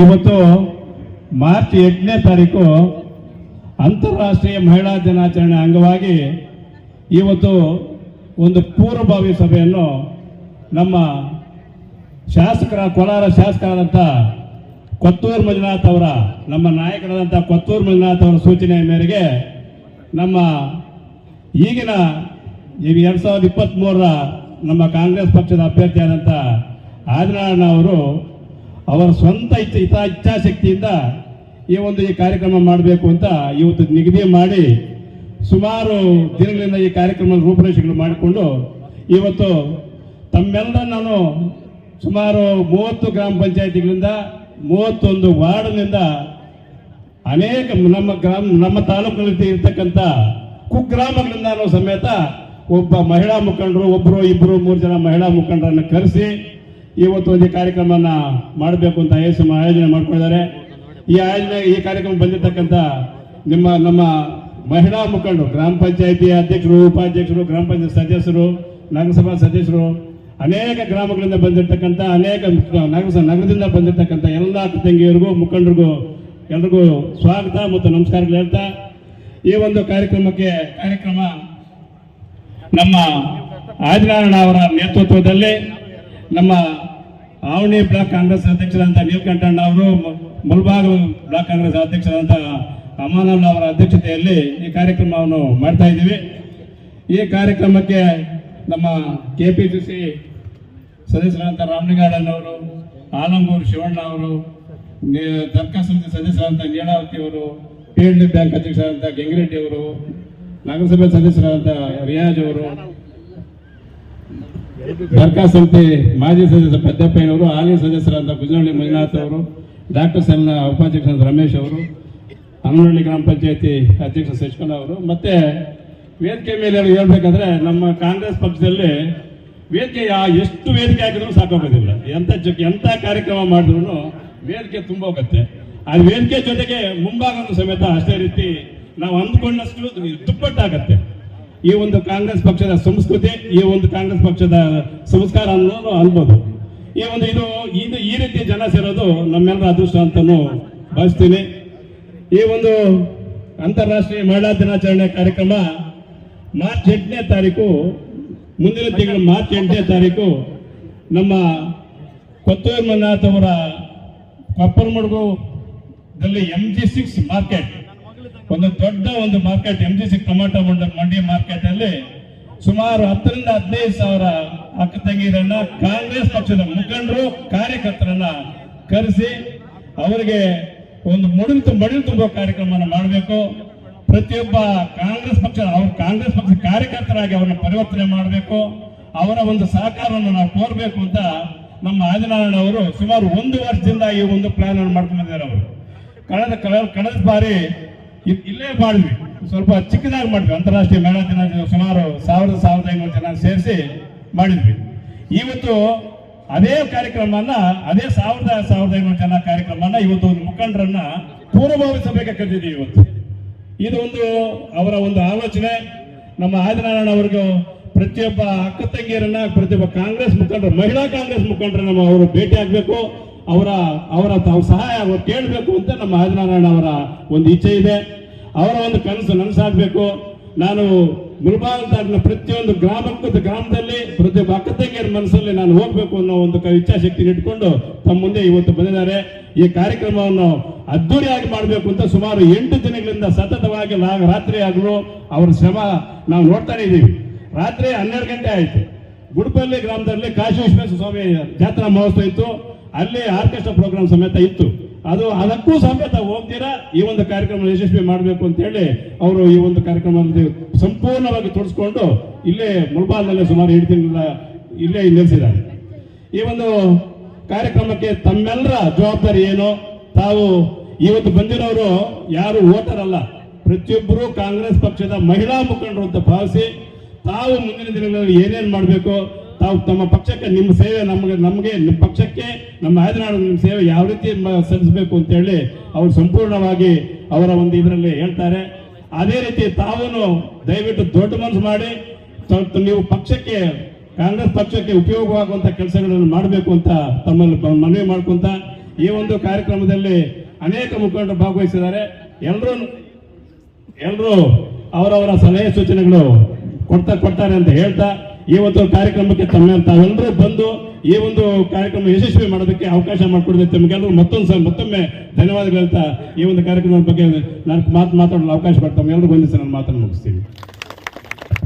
ಇವತ್ತು ಮಾರ್ಚ್ ಎಂಟನೇ ತಾರೀಕು ಅಂತಾರಾಷ್ಟ್ರೀಯ ಮಹಿಳಾ ದಿನಾಚರಣೆ ಅಂಗವಾಗಿ ಇವತ್ತು ಒಂದು ಪೂರ್ವಭಾವಿ ಸಭೆಯನ್ನು ನಮ್ಮ ಶಾಸಕರ, ಕೋಲಾರ ಶಾಸಕರಾದಂಥ ಕೊತ್ತೂರು ಮಂಜುನಾಥ್ ಅವರ, ನಮ್ಮ ನಾಯಕರಾದಂಥ ಕೊತ್ತೂರು ಮಂಜುನಾಥ್ ಅವರ ಸೂಚನೆಯ ಮೇರೆಗೆ ನಮ್ಮ ಈಗಿನ ಈಗ ಎರಡು ಸಾವಿರದ ಇಪ್ಪತ್ತ್ಮೂರರ ನಮ್ಮ ಕಾಂಗ್ರೆಸ್ ಪಕ್ಷದ ಅಭ್ಯರ್ಥಿಯಾದಂಥ ಆದಿನಾರಾಯಣ ಅವರು ಅವರ ಸ್ವಂತ ಇಚ್ಛ ಹಿತ ಇಚ್ಛಾಶಕ್ತಿಯಿಂದ ಈ ಒಂದು ಈ ಕಾರ್ಯಕ್ರಮ ಮಾಡಬೇಕು ಅಂತ ಇವತ್ತು ನಿಗದಿ ಮಾಡಿ ಸುಮಾರು ದಿನಗಳಿಂದ ಈ ಕಾರ್ಯಕ್ರಮದ ರೂಪರೇಷೆಗಳು ಮಾಡಿಕೊಂಡು ಇವತ್ತು ತಮ್ಮೆಲ್ಲ ನಾನು ಸುಮಾರು ಮೂವತ್ತು ಗ್ರಾಮ ಪಂಚಾಯತಿಗಳಿಂದ ಮೂವತ್ತೊಂದು ವಾರ್ಡ್ನಿಂದ ಅನೇಕ ನಮ್ಮ ಗ್ರಾಮ, ನಮ್ಮ ತಾಲೂಕಿನಲ್ಲಿ ಇರ್ತಕ್ಕಂಥ ಕುಗ್ರಾಮಗಳಿಂದ ಸಮೇತ ಒಬ್ಬ ಮಹಿಳಾ ಮುಖಂಡರು ಒಬ್ಬರು ಇಬ್ಬರು ಮೂರು ಜನ ಮಹಿಳಾ ಮುಖಂಡರನ್ನು ಕರೆಸಿ ಇವತ್ತು ಒಂದು ಕಾರ್ಯಕ್ರಮನ ಮಾಡಬೇಕು ಅಂತ ಐ ಆಯೋಜನೆ ಮಾಡ್ಕೊಂಡಿದ್ದಾರೆ. ಈ ಆಯೋಜನೆ, ಈ ಕಾರ್ಯಕ್ರಮ ಬಂದಿರತಕ್ಕಂಥ ನಿಮ್ಮ, ನಮ್ಮ ಮಹಿಳಾ ಮುಖಂಡರು, ಗ್ರಾಮ ಪಂಚಾಯಿತಿ ಅಧ್ಯಕ್ಷರು, ಉಪಾಧ್ಯಕ್ಷರು, ಗ್ರಾಮ ಪಂಚಾಯತ್ ಸದಸ್ಯರು, ನಗರಸಭಾ ಸದಸ್ಯರು, ಅನೇಕ ಗ್ರಾಮಗಳಿಂದ ಬಂದಿರತಕ್ಕಂಥ, ಅನೇಕ ನಗರ ನಗರದಿಂದ ಬಂದಿರತಕ್ಕಂಥ ಎಲ್ಲ ತಂಗಿಯರಿಗೂ, ಮುಖಂಡರಿಗೂ ಎಲ್ರಿಗೂ ಸ್ವಾಗತ ಮತ್ತು ನಮಸ್ಕಾರಗಳು ಹೇಳ್ತಾ, ಈ ಒಂದು ಕಾರ್ಯಕ್ರಮಕ್ಕೆ ಕಾರ್ಯಕ್ರಮ ನಮ್ಮ ಆದಿನಾರಾಯಣ ಅವರ ನೇತೃತ್ವದಲ್ಲಿ ನಮ್ಮ ಆವಣಿ ಬ್ಲಾಕ್ ಕಾಂಗ್ರೆಸ್ ಅಧ್ಯಕ್ಷರಾದಂಥ ನೀಲಕಂಠಣ್ಣ ಅವರು ಮುಲ್ಬಾಗ್ ಬ್ಲಾಕ್ ಕಾಂಗ್ರೆಸ್ ಅಧ್ಯಕ್ಷರಾದಂಥ ಅಮಾನಲ್ಲ ಅವರ ಅಧ್ಯಕ್ಷತೆಯಲ್ಲಿ ಈ ಕಾರ್ಯಕ್ರಮವನ್ನು ಮಾಡ್ತಾ ಇದ್ದೀವಿ. ಈ ಕಾರ್ಯಕ್ರಮಕ್ಕೆ ನಮ್ಮ ಕೆ ಪಿ ಸಿ ಸಿ ಸದಸ್ಯರಾದಂಥ ರಾಮಲಿಂಗಾಡನ್ ಅವರು, ಆಲಂಗೂರು ಶಿವಣ್ಣ ಅವರು ತರ್ಕ ಸಮಿತಿ ಸದಸ್ಯರಾದಂಥ ನೀಲಾವತಿ ಅವರು, ಪಿ ಎಲ್ ಡಿ ಬ್ಯಾಂಕ್ ಅಧ್ಯಕ್ಷರಾದಂಥ ಗೆಂಗಿರೆಡ್ಡಿ ಅವರು, ನಗರಸಭೆ ಸದಸ್ಯರಾದಂಥ ರಿಯಾಜ್ ಅವರು ದರ್ಗಾ ಸಮಿತಿ ಮಾಜಿ ಸದಸ್ಯ ಪೆದ್ದಪ್ಪಯ್ಯನವರು, ಹಾಲಿ ಸದಸ್ಯರಾದ ಕುಜನಹಳ್ಳಿ ಮಂಜುನಾಥ್ ಅವರು, ಡಾಕ್ಟರ್ ಸೆಲ್ನ ಉಪಾಧ್ಯಕ್ಷ ರಮೇಶ್ ಅವರು ಹನ್ನೊಳ್ಳಿ ಗ್ರಾಮ ಪಂಚಾಯತಿ ಅಧ್ಯಕ್ಷ ಶಶಿಕಲಾ ಅವರು. ಮತ್ತೆ ವೇದಿಕೆ ಮೇಲೆ ಹೇಳ್ಬೇಕಂದ್ರೆ ನಮ್ಮ ಕಾಂಗ್ರೆಸ್ ಪಕ್ಷದಲ್ಲಿ ವೇದಿಕೆ ಎಷ್ಟು ವೇದಿಕೆ ಹಾಕಿದ್ರು ಸಾಕಾಗೋದಿಲ್ಲ. ಎಂತ ಜೊತೆ ಎಂತ ಕಾರ್ಯಕ್ರಮ ಮಾಡಿದ್ರು ವೇದಿಕೆ ತುಂಬ ಹೋಗುತ್ತೆ. ಆ ವೇದಿಕೆ ಜೊತೆಗೆ ಮುಂಭಾಗನೂ ಸಮೇತ ಅಷ್ಟೇ ರೀತಿ ನಾವು ಅಂದ್ಕೊಂಡಷ್ಟು ದುಪ್ಪಟ್ಟಾಗತ್ತೆ. ಈ ಒಂದು ಕಾಂಗ್ರೆಸ್ ಪಕ್ಷದ ಸಂಸ್ಕೃತಿ, ಈ ಒಂದು ಕಾಂಗ್ರೆಸ್ ಪಕ್ಷದ ಸಂಸ್ಕಾರ ಅನ್ನೋದು ಅನ್ಬೋದು. ಈ ಒಂದು ಇದು ಇದು ಈ ರೀತಿ ಜನ ಸೇರೋದು ನಮ್ಮೆಲ್ಲರ ಅದೃಷ್ಟ ಅಂತಲೂ ಭಾವಿಸ್ತೀನಿ. ಈ ಒಂದು ಅಂತಾರಾಷ್ಟ್ರೀಯ ಮಹಿಳಾ ದಿನಾಚರಣೆ ಕಾರ್ಯಕ್ರಮ ಮಾರ್ಚ್ ಎಂಟನೇ ತಾರೀಕು, ಮುಂದಿನ ತಿಂಗಳು ಮಾರ್ಚ್ ಎಂಟನೇ ತಾರೀಕು ನಮ್ಮ ಕೊತ್ತೂರು ಮಂಜುನಾಥ್ ಅವರ ಕೊಪ್ಪರಮಡುಗುದಲ್ಲಿ ಎಂ ಜಿ ಸಿಕ್ಸ್ ಮಾರ್ಕೆಟ್ ಒಂದು ದೊಡ್ಡ ಒಂದು market M G C tomato mandi market ಅಲ್ಲಿ ಸುಮಾರು ಹತ್ತರಿಂದ ಹದಿನೈದು ಸಾವಿರ ಅಕ್ಕ ತಂಗಿರನ್ನ ಕಾಂಗ್ರೆಸ್ ಪಕ್ಷದ ಮುಖಂಡರು, ಕಾರ್ಯಕರ್ತರನ್ನ ಕರೆಸಿ ಅವರಿಗೆ ಒಂದು ಮುಡಿಲು ಮಡಿಲು ತುಂಬೋ ಕಾರ್ಯಕ್ರಮವನ್ನು ಮಾಡಬೇಕು. ಪ್ರತಿಯೊಬ್ಬ ಕಾಂಗ್ರೆಸ್ ಪಕ್ಷ ಅವ್ರ ಕಾಂಗ್ರೆಸ್ ಪಕ್ಷದ ಕಾರ್ಯಕರ್ತರಾಗಿ ಅವರನ್ನು ಪರಿವರ್ತನೆ ಮಾಡಬೇಕು. ಅವರ ಒಂದು ಸಹಕಾರವನ್ನು ನಾವು ಕೋರಬೇಕು ಅಂತ ನಮ್ಮ ಆದಿನಾರಾಯಣ ಅವರು ಸುಮಾರು ಒಂದು ವರ್ಷದಿಂದ ಈ ಒಂದು ಪ್ಲಾನ್ ಅನ್ನು ಮಾಡ್ಕೊಂಡು ಅವರು. ಕಳೆದ ಕಳೆದ ಬಾರಿ ಇಲ್ಲೇ ಮಾಡಿದ್ವಿ ಸ್ವಲ್ಪ ಚಿಕ್ಕದಾಗಿ ಮಾಡಿದ್ವಿ ಅಂತಾರಾಷ್ಟ್ರೀಯ ಮೇಳ ದಿನ ಸುಮಾರು ಸಾವಿರದ ಸಾವಿರದ ಐನೂರು ಜನ ಸೇರಿಸಿ ಮಾಡಿದ್ವಿ. ಇವತ್ತು ಅದೇ ಕಾರ್ಯಕ್ರಮನ ಅದೇ ಸಾವಿರದ ಸಾವಿರದ ಐನೂರು ಜನ ಕಾರ್ಯಕ್ರಮನ ಇವತ್ತು ಒಂದು ಮುಖಂಡರನ್ನ ಪೂರ್ವಭಾವಿ ಇವತ್ತು. ಇದು ಒಂದು ಅವರ ಒಂದು ಆಲೋಚನೆ. ನಮ್ಮ ಆದಿನಾರಾಯಣ ಅವ್ರಿಗೆ ಪ್ರತಿಯೊಬ್ಬ ಅಕ್ಕ ತಂಗಿಯರನ್ನ ಪ್ರತಿಯೊಬ್ಬ ಕಾಂಗ್ರೆಸ್ ಮುಖಂಡರು, ಮಹಿಳಾ ಕಾಂಗ್ರೆಸ್ ಮುಖಂಡರನ್ನ ಅವರು ಭೇಟಿ ಆಗ್ಬೇಕು. ಅವರ ಅವರ ತಾವು ಸಹಾಯ ಅವರು ಕೇಳಬೇಕು ಅಂತ ನಮ್ಮ ಆದಿನಾರಾಯಣ ಅವರ ಒಂದು ಇಚ್ಛೆ ಇದೆ. ಅವರ ಒಂದು ಕನಸು ನನಸಾಗಬೇಕು. ನಾನು ಮುಲ್ಬಾಗ ಪ್ರತಿಯೊಂದು ಗ್ರಾಮಕ್ಕೂ ಗ್ರಾಮದಲ್ಲಿ ಪ್ರತಿಯೊಬ್ಬ ಅಕ್ಕ ತಂಗಿಯರ ಮನಸ್ಸಲ್ಲಿ ನಾನು ಹೋಗ್ಬೇಕು ಅನ್ನೋ ಒಂದು ಕ- ಇಚ್ಛಾಶಕ್ತಿ ಇಟ್ಕೊಂಡು ತಮ್ಮ ಮುಂದೆ ಇವತ್ತು ಬಂದಿದ್ದಾರೆ. ಈ ಕಾರ್ಯಕ್ರಮವನ್ನು ಅದ್ದೂರಿಯಾಗಿ ಮಾಡಬೇಕು ಅಂತ ಸುಮಾರು ಎಂಟು ದಿನಗಳಿಂದ ಸತತವಾಗಿ ರಾತ್ರಿ ಆಗಲು ಅವರ ಶ್ರಮ ನಾವು ನೋಡ್ತಾನೆ ಇದ್ದೀವಿ. ರಾತ್ರಿ ಹನ್ನೆರಡು ಗಂಟೆ ಆಯಿತು. ಗುಡ್ಪಲ್ಲಿ ಗ್ರಾಮದಲ್ಲಿ ಕಾಶಿ ವಿಶ್ವೇಶ್ವರ ಸ್ವಾಮಿ ಜಾತ್ರಾ ಮಹೋತ್ಸವ ಇತ್ತು. ಅಲ್ಲಿ ಆರ್ಕೆಸ್ಟ್ರಾ ಪ್ರೋಗ್ರಾಮ್ ಸಮೇತ ಇತ್ತು. ಅದು ಅದಕ್ಕೂ ಸಮೇತ ಹೋಗ್ತೀರಾ? ಈ ಒಂದು ಕಾರ್ಯಕ್ರಮ ಯಶಸ್ವಿ ಮಾಡಬೇಕು ಅಂತ ಹೇಳಿ ಅವರು ಈ ಒಂದು ಕಾರ್ಯಕ್ರಮದಲ್ಲಿ ಸಂಪೂರ್ಣವಾಗಿ ತೊಡಸ್ಕೊಂಡು ಇಲ್ಲೇ ಮುಲ್ಬಾಲ್ನಲ್ಲೇ ಸುಮಾರು ಎಂಟು ತಿಂಗಳ ಇಲ್ಲೇ ನಿಲ್ಲಿಸಿದ್ದಾರೆ ಈ ಒಂದು ಕಾರ್ಯಕ್ರಮಕ್ಕೆ ತಮ್ಮೆಲ್ಲರ ಜವಾಬ್ದಾರಿ ಏನು? ತಾವು ಇವತ್ತು ಬಂದಿರೋರು ಯಾರು ವೋಟರ್ ಅಲ್ಲ. ಪ್ರತಿಯೊಬ್ಬರು ಕಾಂಗ್ರೆಸ್ ಪಕ್ಷದ ಮಹಿಳಾ ಮುಖಂಡರು ಅಂತ ಭಾವಿಸಿ ತಾವು ಮುಂದಿನ ದಿನಗಳಲ್ಲಿ ಏನೇನು ಮಾಡಬೇಕು? ತಾವು ತಮ್ಮ ಪಕ್ಷಕ್ಕೆ ನಿಮ್ಮ ಸೇವೆ ನಮಗೆ ನಮಗೆ, ನಿಮ್ಮ ಪಕ್ಷಕ್ಕೆ, ನಮ್ಮ ಆಯ್ದನಾಡು ನಿಮ್ಮ ಸೇವೆ ಯಾವ ರೀತಿ ಸಲ್ಲಿಸಬೇಕು ಅಂತ ಹೇಳಿ ಅವರು ಸಂಪೂರ್ಣವಾಗಿ ಅವರ ಒಂದು ಇದರಲ್ಲಿ ಹೇಳ್ತಾರೆ. ಅದೇ ರೀತಿ ತಾವೂ ದಯವಿಟ್ಟು ದೊಡ್ಡ ಮನಸ್ಸು ಮಾಡಿ ನೀವು ಪಕ್ಷಕ್ಕೆ, ಕಾಂಗ್ರೆಸ್ ಪಕ್ಷಕ್ಕೆ ಉಪಯೋಗವಾಗುವಂಥ ಕೆಲಸಗಳನ್ನು ಮಾಡಬೇಕು ಅಂತ ತಮ್ಮಲ್ಲಿ ಮನವಿ ಮಾಡ್ಕೊಂತ ಈ ಒಂದು ಕಾರ್ಯಕ್ರಮದಲ್ಲಿ ಅನೇಕ ಮುಖಂಡರು ಭಾಗವಹಿಸಿದ್ದಾರೆ. ಎಲ್ಲರೂ ಎಲ್ಲರೂ ಅವರವರ ಸಲಹೆ ಸೂಚನೆಗಳು ಕೊಡ್ತಾ, ಕೊಡ್ತಾರೆ ಅಂತ ಹೇಳ್ತಾ ಈ ಒಂದು ಕಾರ್ಯಕ್ರಮಕ್ಕೆ ತಮ್ಮ ತಾವೆಲ್ಲರೂ ಬಂದು ಈ ಒಂದು ಕಾರ್ಯಕ್ರಮ ಯಶಸ್ವಿ ಮಾಡೋದಕ್ಕೆ ಅವಕಾಶ ಮಾಡಿಕೊಡಿದೆ ತಮಗೆಲ್ಲರೂ ಮತ್ತೊಂದು ಸಲ ಮತ್ತೊಮ್ಮೆ ಧನ್ಯವಾದಗಳು ಹೇಳ್ತಾ ಈ ಒಂದು ಕಾರ್ಯಕ್ರಮದ ಬಗ್ಗೆ ನಾನು ಮಾತು ಮಾತಾಡಲು ಅವಕಾಶ ಮಾಡ್ತಾ ತಮ್ಮೆಲ್ಲರಿಗೂ ಒಂದಿಸ ನಾನು ಮಾತನ್ನು ಮುಗಿಸ್ತೀನಿ.